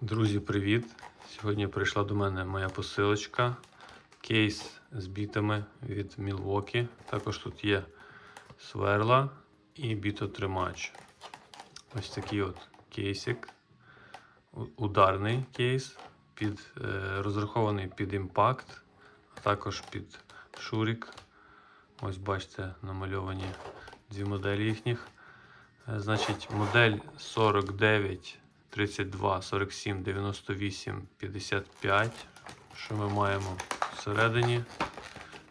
Друзі, привіт! Сьогодні прийшла до мене моя посилочка. Кейс з бітами від Milwaukee. Також тут є сверла і бітотримач. Ось такий от кейсик. Ударний кейс, під, е, розрахований під імпакт, а також під шурік. Ось бачите, намальовані дві моделі їхніх. Е, Значить, модель 49, 32, 47, 98, 55. Що ми маємо всередині?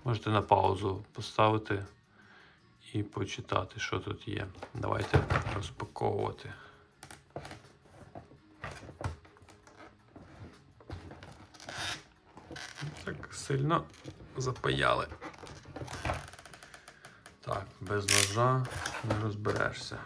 Можете на паузу поставити і почитати, що тут є. Давайте розпаковувати. Так сильно запаяли. Так, без ножа не розберешся.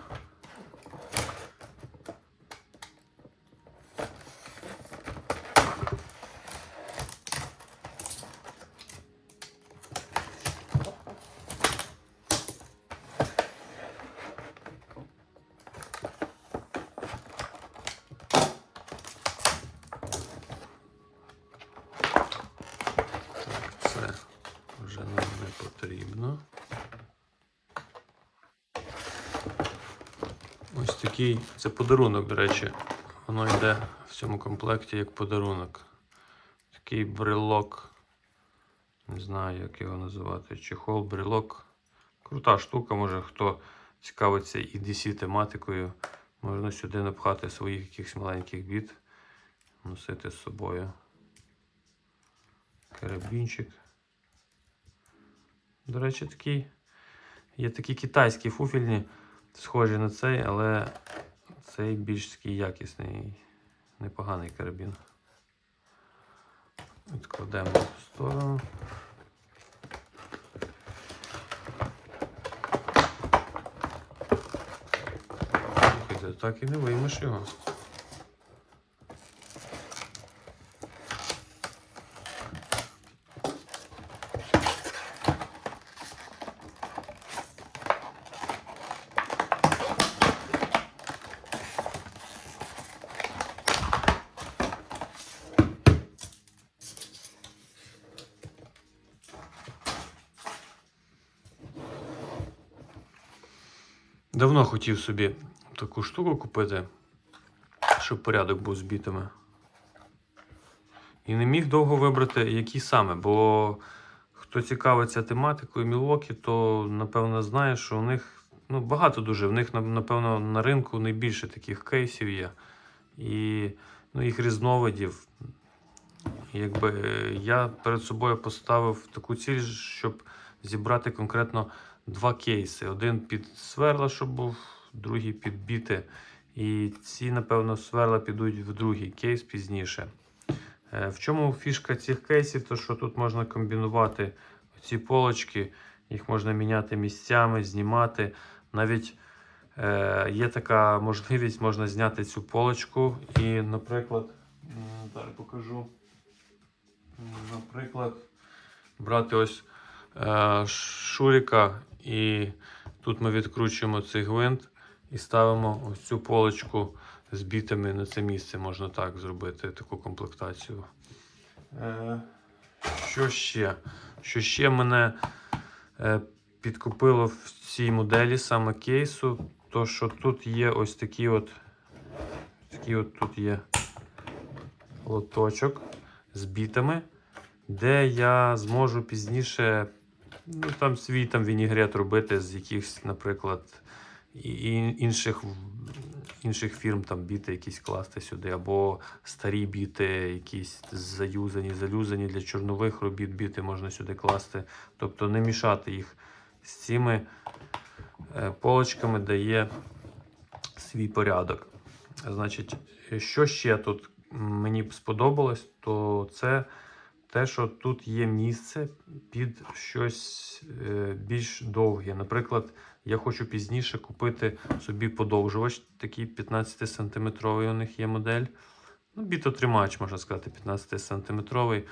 Так, це вже нам не потрібно. Ось такий, це подарунок, до речі. Воно йде в цьому комплекті як подарунок. Такий брелок. Не знаю, як його називати. Чехол, брелок. Крута штука, може хто цікавиться EDC тематикою. Можна сюди напхати своїх якихось маленьких біт, носити з собою. Карабінчик. До речі, такий. Є такі китайські фуфельні, схожі на цей, але цей більш такий якісний, непоганий карабін. Відкладемо в сторону. Так і не виймеш його. Давно хотів собі таку штуку купити, щоб порядок був з бітами. І не міг довго вибрати, які саме, бо хто цікавиться тематикою Мілокі, то напевно знає, що у них ну, багато дуже. В них, напевно, на ринку найбільше таких кейсів є. І ну, їх різновидів. Якби е, я перед собою поставив таку ціль, щоб зібрати конкретно два кейси. Один під сверла, щоб був, другий під біти. І ці, напевно, сверла підуть в другий кейс пізніше. Е, В чому фішка цих кейсів? То що тут можна комбінувати ці полочки, їх можна міняти місцями, знімати. Навіть е, є така можливість, можна зняти цю полочку і, наприклад, зараз покажу. Наприклад, брати ось шуріка, і тут ми відкручуємо цей гвинт і ставимо ось цю полочку з бітами на це місце. Можна так зробити, таку комплектацію. Е, що ще? Що ще мене е, підкупило в цій моделі саме кейсу, то що тут є ось такі от, такий от тут є лоточок з бітами, де я зможу пізніше ну, там свій там вінігрет робити з якихось, наприклад, інших, інших фірм там біти якісь класти сюди, або старі біти, якісь заюзані, залюзані для чорнових робіт біти можна сюди класти. Тобто не мішати їх з цими е, полочками дає свій порядок. Значить, що ще тут мені сподобалось, то це те, що тут є місце під щось е, більш довге. Наприклад, я хочу пізніше купити собі подовжувач, такий 15 сантиметровий у них є модель. Ну, бітотримач, можна сказати, 15 сантиметровий,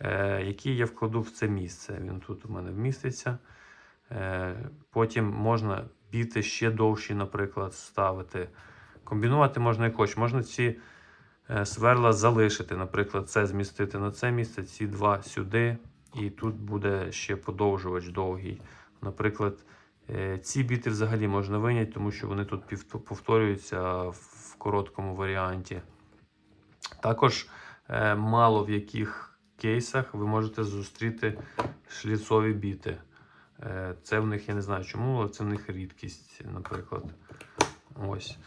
е, який я вкладу в це місце. Він тут у мене вміститься. Е, потім можна біти ще довші, наприклад, ставити. Комбінувати можна як хочеш. Можна ці сверла залишити. Наприклад, це змістити на це місце, ці два сюди, і тут буде ще подовжувач довгий. Наприклад, е, ці біти взагалі можна виняти, тому що вони тут повторюються в короткому варіанті. Також е, мало в яких кейсах ви можете зустріти шліцові біти. Е, Це в них, я не знаю чому, але це в них рідкість, наприклад. Ось.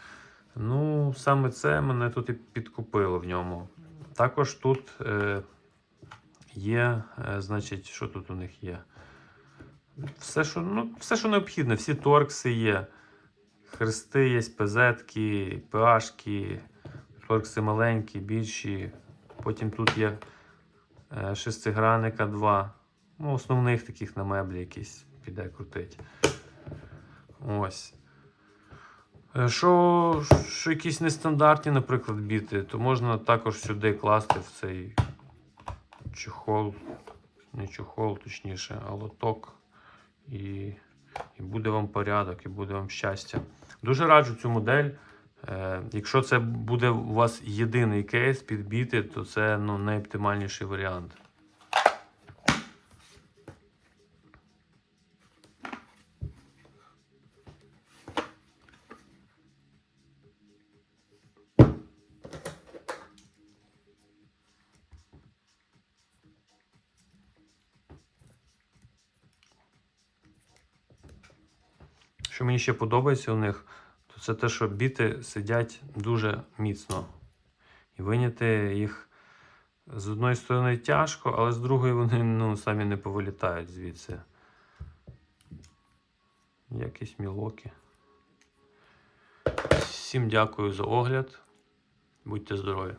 Ну, саме це мене тут і підкупило в ньому. Також тут е, є, е, значить, що тут у них є? Все, що, ну, все, що необхідне, всі торкси є. Хрести є, пезетки, пашки, торкси маленькі, більші. Потім тут є е, шестигранника 2. Ну, основних таких на меблі якісь піде крутить. Ось. Е, Що, що якісь нестандартні, наприклад, біти, то можна також сюди класти в цей чохол, не чохол, точніше, а лоток. І, і буде вам порядок, і буде вам щастя. Дуже раджу цю модель. Е, якщо це буде у вас єдиний кейс під біти, то це ну, найоптимальніший варіант. Що мені ще подобається у них, то це те, що біти сидять дуже міцно. І виняти їх з одної сторони тяжко, але з другої вони ну, самі не повилітають звідси. Якісь мілоки. Всім дякую за огляд. Будьте здорові!